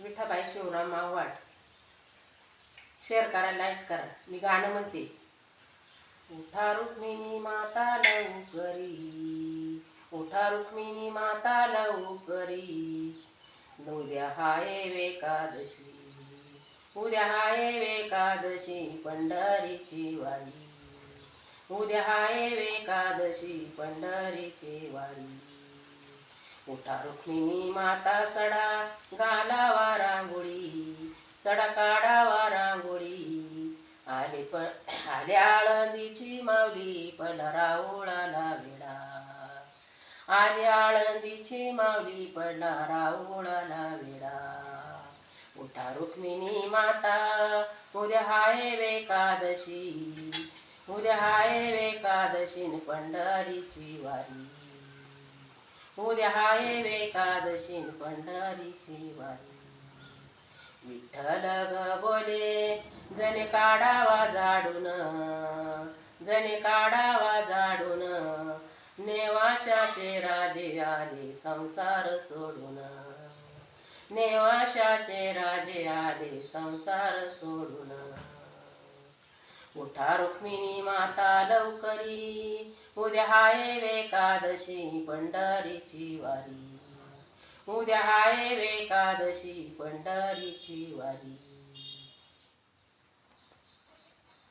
Vithabai Shivram मावाड share करा like करा. मी गाणं म्हणते. उठा रुक्मिणी माता लवकरी. उठा रुक्मिणी माता लवकरी. उद्या हाय एकादशी. उद्या हाय एकादशी पंढरीची वारी. उद्या हाय एकादशी पंढरीची वारी. उठा रुक्मिणी माता सडा घालावा रांगोळी सडा काढावा रांगोळी आले प आले आळंदीची माऊली पडला ओळाला विडा आले आळंदीची माऊली पडला राऊळाला विडा उठा रुक्मिणी माता उद्या हाय एकादशी. उद्या हाय एकादशी पंढरीची वारी. उद्या हाय एकादशी पंढरीची वारी विठ्ठल ग बोले जने काढावा जाडून जने काढावा जाडून नेवाशाचे राजे आले संसार सोडून. नेवाशाचे राजे आले संसार सोडून. उठा रुक्मिणी माता लवकरी. उद्या हाय एकादशी पंढरीची वारी. उद्या हाय एकादशी पंढरीची वारी.